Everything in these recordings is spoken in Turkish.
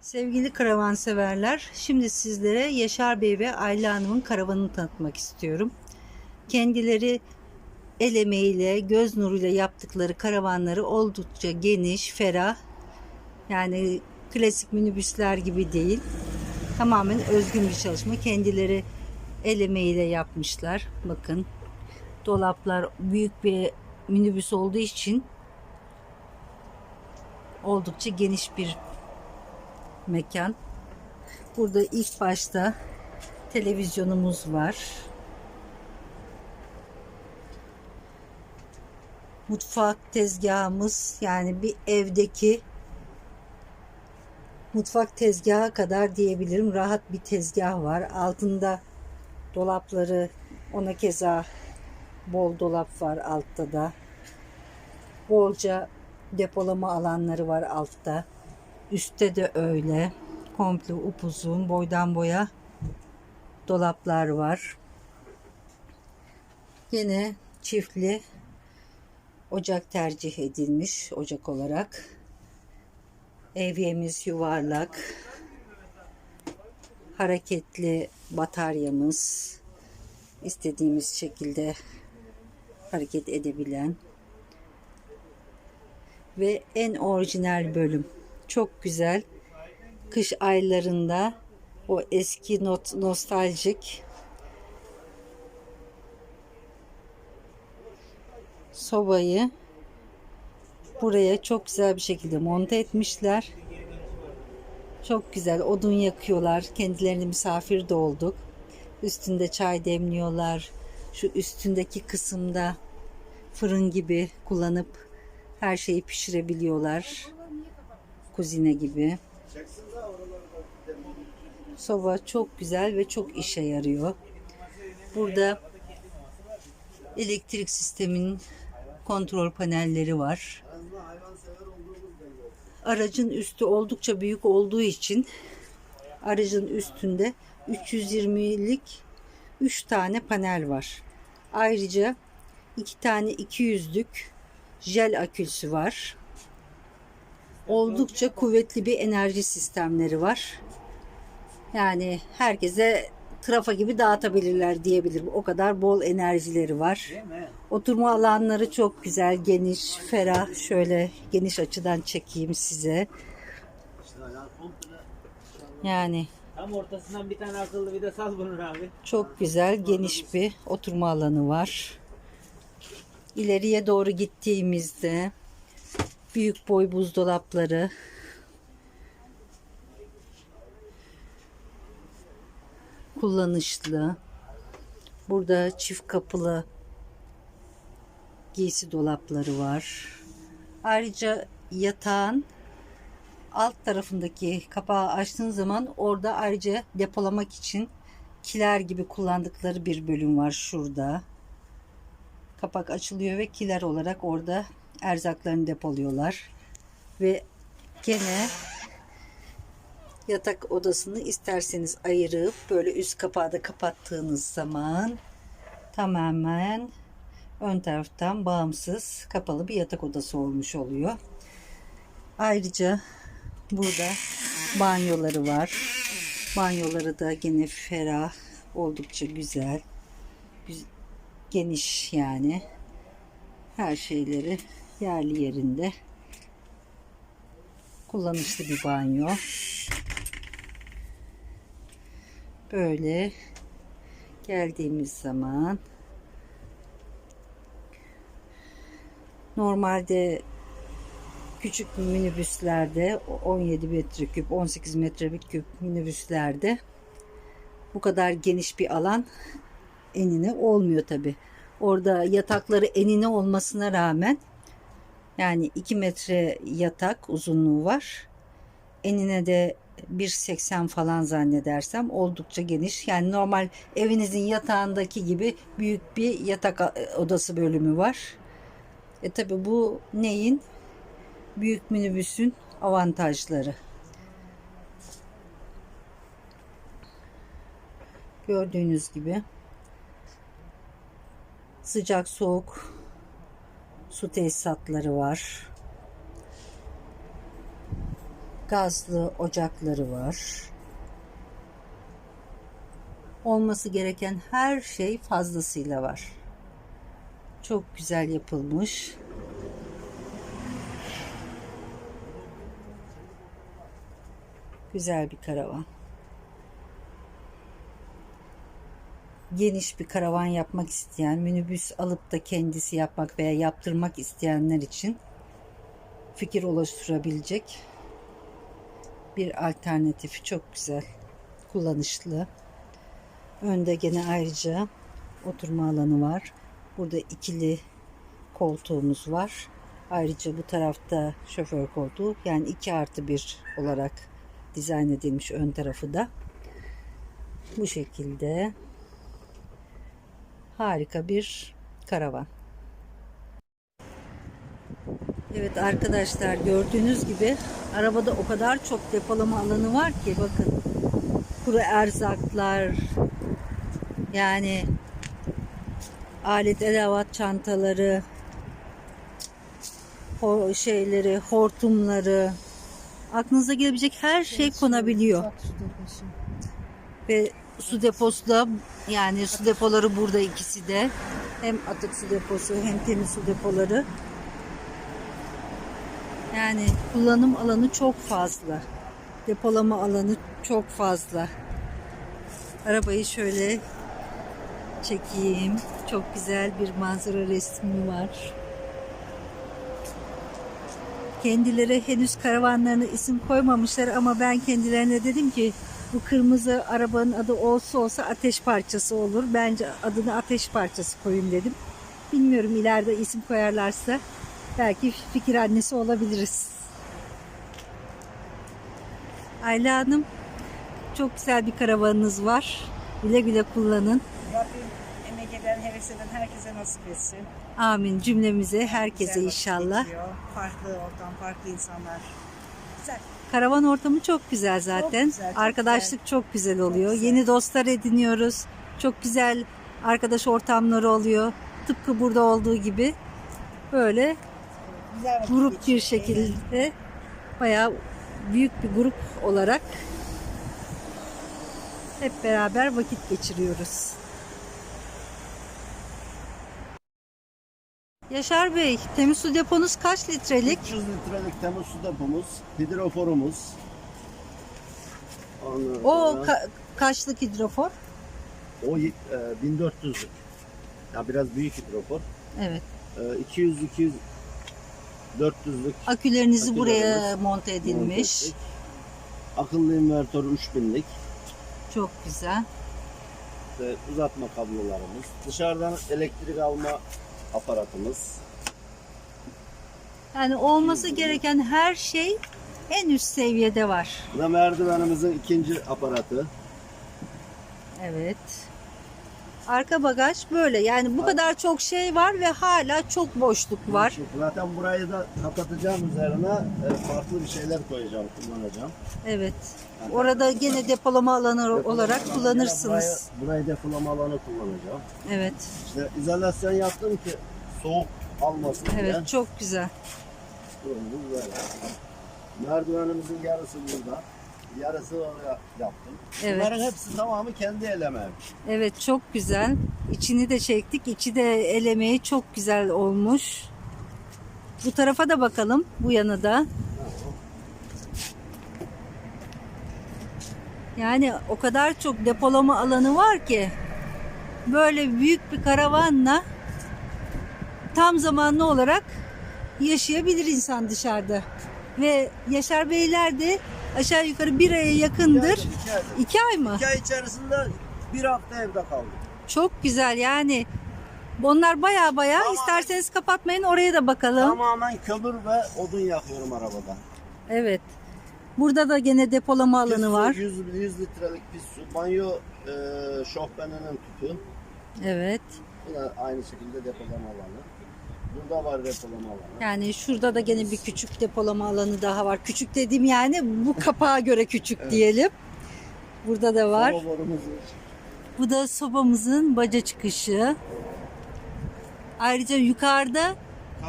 Sevgili karavanseverler, şimdi sizlere Yaşar Bey ve Ayla Hanım'ın karavanını tanıtmak istiyorum. Kendileri el emeğiyle, göz nuruyla yaptıkları karavanları oldukça geniş, ferah. Yani klasik minibüsler gibi değil. Tamamen özgün bir çalışma. Kendileri el emeğiyle yapmışlar. Bakın dolaplar büyük bir minibüs olduğu için oldukça geniş bir mekan. Burada ilk başta televizyonumuz var. Mutfak tezgahımız yani bir evdeki mutfak tezgahı kadar diyebilirim. Rahat bir tezgah var. Altında dolapları ona keza bol dolap var altta da. Bolca depolama alanları var altta. Üstte de öyle. Komple upuzun boydan boya dolaplar var. Yine çiftli ocak tercih edilmiş ocak olarak. Evyemiz yuvarlak. Hareketli bataryamız. istediğimiz şekilde hareket edebilen ve en orijinal bölüm. Çok güzel. Kış aylarında o eski not, nostaljik sobayı buraya çok güzel bir şekilde monte etmişler. Çok güzel odun yakıyorlar. Kendilerini misafir de olduk. Üstünde çay demliyorlar. Şu üstündeki kısımda fırın gibi kullanıp her şeyi pişirebiliyorlar. Kuzine gibi. Soba çok güzel ve çok işe yarıyor. Burada elektrik sistemin kontrol panelleri var. Aracın üstü oldukça büyük olduğu için aracın üstünde 320'lik 3 tane panel var. Ayrıca 2 tane 200'lük jel aküsü var. Oldukça kuvvetli bir enerji sistemleri var. Yani herkese trafa gibi dağıtabilirler diyebilirim. O kadar bol enerjileri var. Oturma alanları çok güzel, geniş, ferah. Şöyle geniş açıdan çekeyim size. Yani Tam ortasından bir tane akıllı bir de sal bunun abi. çok güzel, geniş bir oturma alanı var. İleriye doğru gittiğimizde büyük boy buzdolapları, kullanışlı. Burada çift kapılı giysi dolapları var. Ayrıca yatağın alt tarafındaki kapağı açtığın zaman orada ayrıca depolamak için kiler gibi kullandıkları bir bölüm var şurada. Kapak açılıyor ve kiler olarak orada erzaklarını depoluyorlar. Ve gene yatak odasını isterseniz ayırıp böyle üst kapağı da kapattığınız zaman tamamen ön taraftan bağımsız kapalı bir yatak odası olmuş oluyor. Ayrıca burada banyoları var. Banyoları da gene ferah, oldukça güzel. Güz- Geniş yani. Her şeyleri yerli yerinde. Kullanışlı bir banyo. Böyle geldiğimiz zaman normalde küçük minibüslerde 17 metreküp 18 metreküp minibüslerde bu kadar geniş bir alan enine olmuyor tabi. Orada yatakları enine olmasına rağmen yani 2 metre yatak uzunluğu var. Enine de 1.80 falan zannedersem oldukça geniş. Yani normal evinizin yatağındaki gibi büyük bir yatak odası bölümü var. E tabi bu neyin? Büyük minibüsün avantajları. Gördüğünüz gibi sıcak soğuk su tesisatları var. Gazlı ocakları var. Olması gereken her şey fazlasıyla var. Çok güzel yapılmış. Güzel bir karavan. Geniş bir karavan yapmak isteyen, minibüs alıp da kendisi yapmak veya yaptırmak isteyenler için fikir oluşturabilecek bir alternatif. Çok güzel, kullanışlı. Önde gene ayrıca oturma alanı var. Burada ikili koltuğumuz var. Ayrıca bu tarafta şoför koltuğu yani 2 artı 1 olarak dizayn edilmiş ön tarafı da. Bu şekilde harika bir karavan. Evet arkadaşlar gördüğünüz gibi arabada o kadar çok depolama alanı var ki bakın kuru erzaklar yani alet edevat çantaları o şeyleri hortumları aklınıza gelebilecek her şey konabiliyor ve su deposu da yani su depoları burada ikisi de. Hem atık su deposu hem temiz su depoları. Yani kullanım alanı çok fazla. Depolama alanı çok fazla. Arabayı şöyle çekeyim. Çok güzel bir manzara resmi var. Kendileri henüz karavanlarına isim koymamışlar ama ben kendilerine dedim ki bu kırmızı arabanın adı olsa olsa ateş parçası olur. Bence adını ateş parçası koyun dedim. Bilmiyorum ileride isim koyarlarsa belki fikir annesi olabiliriz. Ayla Hanım çok güzel bir karavanınız var. Güle güle kullanın. Rabbim emek eden, heves eden herkese nasip etsin. Amin cümlemize, herkese Güzel inşallah. Farklı ortam, farklı insanlar. Güzel. Karavan ortamı çok güzel zaten. güzel, çok Arkadaşlık çok güzel oluyor. güzel. Yeni dostlar ediniyoruz. Çok güzel arkadaş ortamları oluyor. Tıpkı burada olduğu gibi böyle Güzel grup bir şekilde bayağı büyük bir grup olarak hep beraber vakit geçiriyoruz. Yaşar Bey, temiz su deponuz kaç litrelik? 300 litrelik temiz su depomuz, hidroforumuz. Ondan O sonra ka- kaçlık hidrofor? o y- e, 1400'lük. Ya biraz büyük hidrofor. Evet. E, 200 200 400'lük Akülerinizi buraya monte edilmiş. monte ettik. Akıllı invertör 3000'lik. Çok güzel. İşte uzatma kablolarımız. Dışarıdan elektrik alma aparatımız. Yani olması gereken her şey en üst seviyede var. Bu da merdivenimizin ikinci aparatı. Evet. Arka bagaj böyle. Yani bu kadar çok şey var ve hala çok boşluk var. Zaten burayı da kapatacağım üzerine e, farklı bir şeyler koyacağım, kullanacağım. Evet. Orada gene depolama alanı olarak Depolama- kullanırsınız. Burayı, burayı depolama alanı kullanacağım. Evet. İşte izolasyon yaptım ki soğuk almasın diye. Evet çok güzel. Durumumuz böyle. Merdivenimizin yarısı burada. Yarısı oraya yaptım. Evet. Bunların hepsi tamamı kendi elemem. Evet çok güzel. İçini de çektik. İçi de elemeyi çok güzel olmuş. Bu tarafa da bakalım. Bu yana da. Yani o kadar çok depolama alanı var ki böyle büyük bir karavanla tam zamanlı olarak yaşayabilir insan dışarıda. Ve Yaşar Beyler de aşağı yukarı bir aya yakındır. İki ay, İki ay mı? iki ay içerisinde bir hafta evde kaldım. Çok güzel yani. Onlar baya baya Tamamen- isterseniz kapatmayın oraya da bakalım. Tamamen kömür ve odun yakıyorum arabada. Evet. Burada da gene depolama Pis alanı su, var. 100, 100 litrelik pis su. Banyo e, şofbeninin tüpü. Evet. Bu da aynı şekilde depolama alanı. Burada var depolama alanı. Yani şurada da gene bir küçük depolama alanı daha var. Küçük dediğim yani bu kapağa göre küçük diyelim. Burada da var. Bu da sobamızın baca çıkışı. Ayrıca yukarıda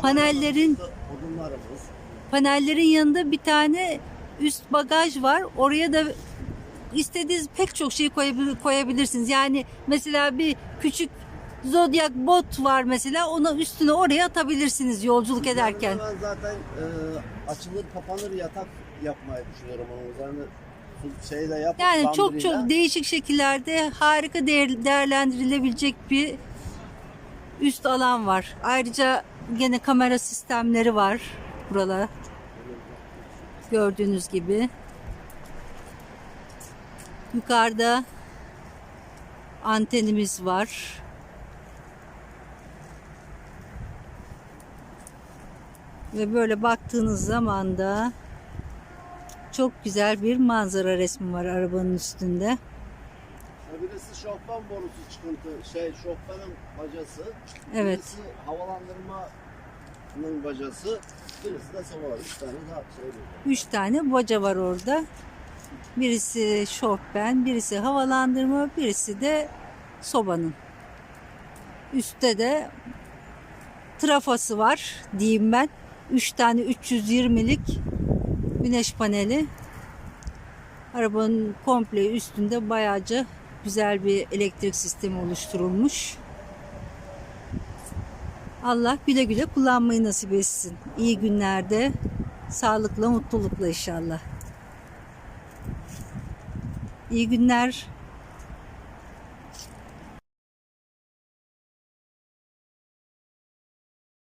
panellerin Odunlarımız. panellerin yanında bir tane üst bagaj var. Oraya da istediğiniz pek çok şey koyabil- koyabilirsiniz. Yani mesela bir küçük Zodiac bot var mesela onu üstüne oraya atabilirsiniz yolculuk ederken. Ben zaten e, açılır kapanır yatak yapmayı düşünüyorum onun üzerine şeyle yapıp Yani çok çok değişik şekillerde harika değer, değerlendirilebilecek bir üst alan var. Ayrıca gene kamera sistemleri var buralara. Gördüğünüz gibi. Yukarıda antenimiz var. Ve böyle baktığınız zaman da çok güzel bir manzara resmi var arabanın üstünde. Birisi şofben borusu çıkıntı, şey şofbenin bacası. Evet. Birisi havalandırmanın bacası. Birisi de sobalar. Üç tane daha şey. Üç tane baca var orada. Birisi şofben, birisi havalandırma, birisi de sobanın. Üstte de trafası var diyeyim ben. Üç tane 320'lik güneş paneli. Arabanın komple üstünde bayağıca güzel bir elektrik sistemi oluşturulmuş. Allah güle güle kullanmayı nasip etsin. İyi günlerde, sağlıkla, mutlulukla inşallah. İyi günler.